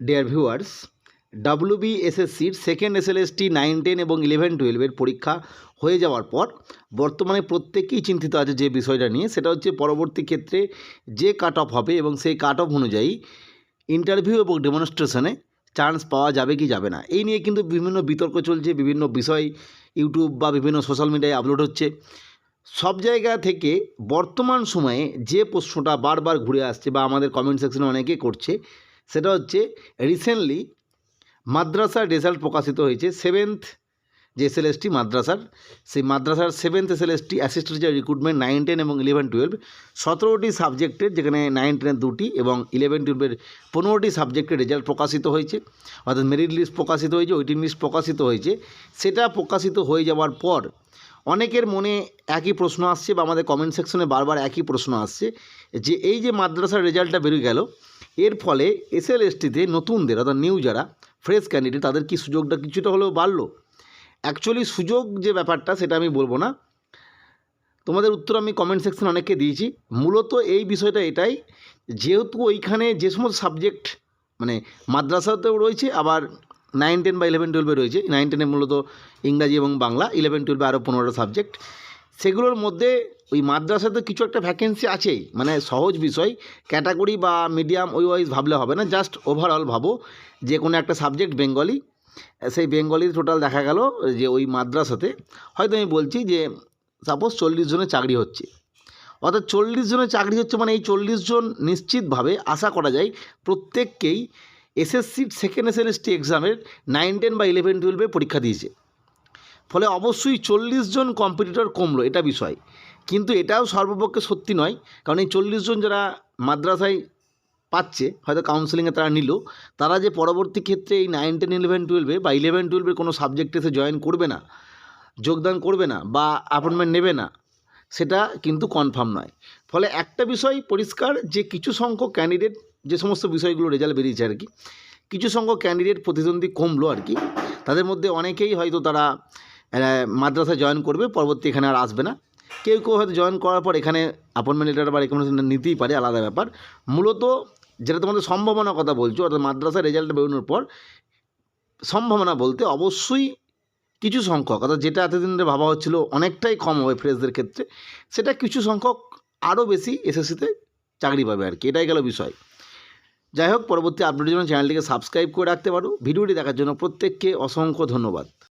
Deer viewers ডাব্লিউবিএসএসসির second SLST nine ten এবং eleven টুয়েলভের পরীক্ষা হয়ে যাওয়ার পর বর্তমানে প্রত্যেকেই চিন্তিত আছে যে বিষয়টা নিয়ে। সেটা হচ্ছে পরবর্তী ক্ষেত্রে যে কাট অফ হবে এবং সেই কাট অফ অনুযায়ী ইন্টারভিউ এবং ডেমনস্ট্রেশনে চান্স পাওয়া যাবে কি যাবে না। এই নিয়ে কিন্তু বিভিন্ন বিতর্ক চলছে, বিভিন্ন বিষয় ইউটিউব বা বিভিন্ন সোশ্যাল মিডিয়ায় আপলোড হচ্ছে। সব জায়গা থেকে বর্তমান সময়ে যে প্রশ্নটা বারবার ঘুরে আসছে বা আমাদের কমেন্ট সেকশনে অনেকে করছে সেটা হচ্ছে রিসেন্টলি মাদ্রাসার রেজাল্ট প্রকাশিত হয়েছে সেভেন্থ যে এসএলএসটি মাদ্রাসার, সেই মাদ্রাসার seventh SLST assistant teacher recruitment nine ten এবং ইলেভেন টুয়েলভ সতেরোটি সাবজেক্টের যেখানে নাইন টেনের দুটি এবং ইলেভেন টুয়েলভের পনেরোটি সাবজেক্টের রেজাল্ট প্রকাশিত হয়েছে, অর্থাৎ মেরিট লিস্ট প্রকাশিত হয়েছে ওয়েটিং লিস্ট প্রকাশিত হয়েছে, সেটা প্রকাশিত হয়ে যাওয়ার পর অনেকের মনে একই প্রশ্ন আসছে বা আমাদের কমেন্ট সেকশনে বারবার একই প্রশ্ন আসছে যে এই যে মাদ্রাসার রেজাল্টটা বেরিয়ে গেল এর ফলে এসএলএসটিতে নতুনদের, অর্থাৎ নিউ যারা ফ্রেশ ক্যান্ডিডেট তাদের কি সুযোগটা কিছুটা হলেও বাড়লো? অ্যাকচুয়ালি সুযোগ যে ব্যাপারটা, সেটা আমি বলব না। তোমাদের উত্তর আমি কমেন্ট সেকশন অনেককে দিয়েছি। মূলত এই বিষয়টা এটাই, যেহেতু ওইখানে যে সমস্ত সাবজেক্ট মানে মাদ্রাসাতেও রয়েছে, আবার নাইন টেন বা ইলেভেন টুয়েলভে রয়েছে। নাইন টেনে মূলত ইংরাজি এবং বাংলা ইলেভেন টুয়েলভে আরও পনেরোটা সাবজেক্ট সেগুলোর মধ্যে ওই মাদ্রাসাতে কিছু একটা ভ্যাকেন্সি আছেই মানে সহজ বিষয়। ক্যাটাগরি বা মিডিয়াম ওই ওয়াইজ ভাবলে হবে না জাস্ট ওভারঅল ভাবো, যে কোনো একটা সাবজেক্ট বেঙ্গলি সেই বেঙ্গলি টোটাল দেখা গেল যে ওই মাদ্রাসাতে। হয়তো আমি বলছি যে সাপোজ চল্লিশ জনের চাকরি হচ্ছে। অর্থাৎ চল্লিশ জনের চাকরি হচ্ছে মানে এই চল্লিশ জন নিশ্চিতভাবে আশা করা যায় প্রত্যেককেই এসএসসি সেকেন্ড এসএলএসটি এক্সামের নাইন টেন বা ইলেভেন টুয়েলভে পরীক্ষা দিয়েছে। ফলে অবশ্যই চল্লিশ জন কম্পিটিটর কমলো, এটা বিষয়। কিন্তু এটাও সর্বপক্ষে সত্যি নয়। কারণ এই চল্লিশ জন যারা মাদ্রাসায় পাচ্ছে, হয়তো কাউন্সেলিংয়ে তারা নিল, তারা যে পরবর্তী ক্ষেত্রে এই নাইন টেন ইলেভেন টুয়েলভে বা ইলেভেন টুয়েলভের কোনো সাবজেক্টে সে জয়েন করবে না, যোগদান করবে না বা অ্যাপয়েন্টমেন্ট নেবে না, সেটা কিন্তু কনফার্ম নয়। ফলে একটা বিষয় পরিষ্কার, যে কিছু সংখ্যক ক্যান্ডিডেট যে সমস্ত বিষয়গুলো রেজাল্ট বেরিয়েছে আর কি, কিছু সংখ্যক ক্যান্ডিডেট প্রতিদ্বন্দ্বী কমলো আর কি, তাদের মধ্যে অনেকেই হয়তো তারা মাদ্রাসায় জয়েন করবে, পরবর্তী এখানে আর আসবে না। কেউ কেউ হয়তো জয়েন করার পর এখানে অ্যাপয়েন্টমেন্ট লেটার বা রেকমেন্ডেশন নিতেই পারে, আলাদা ব্যাপার। মূলত যেটা তোমাদের সম্ভাবনার কথা বলছো, অর্থাৎ মাদ্রাসার রেজাল্ট বেরোনোর পর সম্ভাবনা বলতে অবশ্যই কিছু সংখ্যক, অর্থাৎ যেটা এতদিন ধরে ভাবা হচ্ছিল অনেকটাই কম হবে ফ্রেশদের ক্ষেত্রে, সেটা কিছু সংখ্যক আরও বেশি এসএসসিতে চাকরি পাবে আর কি, এটাই গেল বিষয়। যাই হোক, পরবর্তী আপডেটের জন্য চ্যানেলটিকে সাবস্ক্রাইব করে রাখতে পারো। ভিডিওটি দেখার জন্য প্রত্যেককে অসংখ্য ধন্যবাদ।